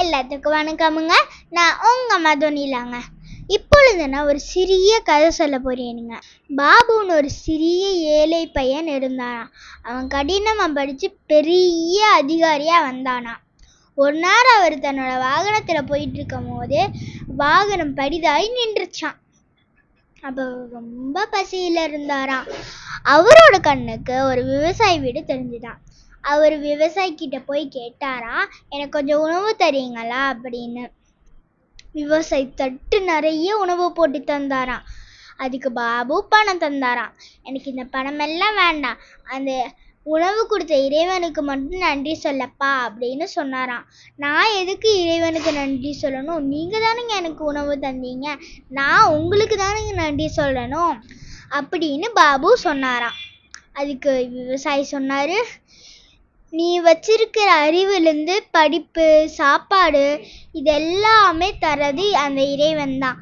எல்லாத்துக்கும் வணக்கமுங்க. நான் உங்க மதுனிலாங்க இப்பொழுது நான் ஒரு சிறிய கதை சொல்ல போறேனுங்க. பாபுன்னு ஒரு சிறிய ஏழை பையன் இருந்தானாம். அவன் கடினமாக படித்து பெரிய அதிகாரியாக வந்தானாம். ஒரு நேரம் அவர் தன்னோட வாகனத்தில் போயிட்டு இருக்கும் போது வாகனம் படிதாய் நின்றுச்சான் அப்போ ரொம்ப பசியில் இருந்தாராம். அவரோட கண்ணுக்கு ஒரு விவசாயி வீடு தெரிஞ்சுதான் அவர் விவசாயிக்கிட்ட போய் கேட்டாராம் எனக்கு கொஞ்சம் உணவு தரீங்களா? அப்படின்னு. விவசாயி தட்டு நிறைய உணவு போட்டு தந்தாராம். அதுக்கு பாபு பணம் தந்தாராம். எனக்கு இந்த பணமெல்லாம் வேண்டாம். அந்த உணவு கொடுத்த இறைவனுக்கு மட்டும் நன்றி சொல்லப்பா அப்படின்னு சொன்னாராம். நான் எதுக்கு இறைவனுக்கு நன்றி சொல்லணும்? நீங்கள் தானுங்க எனக்கு உணவு தந்தீங்க. நான் உங்களுக்கு தானுங்க நன்றி சொல்லணும் அப்படின்னு பாபு சொன்னாராம். அதுக்கு விவசாயி சொன்னார். நீ வச்சிருக்கிற அறிவுலேருந்து படிப்பு சாப்பாடு இது எல்லாமே தரது அந்த இறைவன் தான்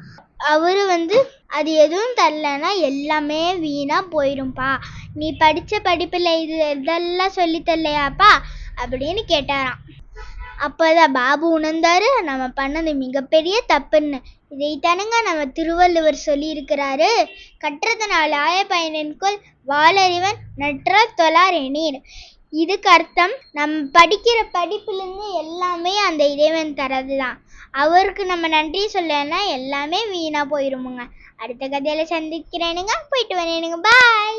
அவர் வந்து அது எதுவும் தரலன்னா எல்லாமே வீணாக போயிடும்பா நீ படித்த படிப்பில் இது இதெல்லாம் சொல்லி தரலையாப்பா அப்படின்னு கேட்டாராம். அப்போதான் பாபு உணர்ந்தாரு நம்ம பண்ணது மிகப்பெரிய தப்புன்னு. இதைத்தானுங்க நம்ம திருவள்ளுவர் சொல்லியிருக்கிறாரு. கற்றதனால் ஆய பயனின்கொள் வாளறிவன் நற்றால் தொழார் எண்ணீர் இதுக்கு அர்த்தம் நம்ம படிக்கிற படிப்புலேருந்து எல்லாமே அந்த இறைவன் தரது தான் அவருக்கு நம்ம நன்றி சொல்லலைன்னா எல்லாமே வீணாக போயிருமுங்க. அடுத்த கதையில் சந்திக்கிறேனுங்க. போயிட்டு வரேனுங்க. பாய்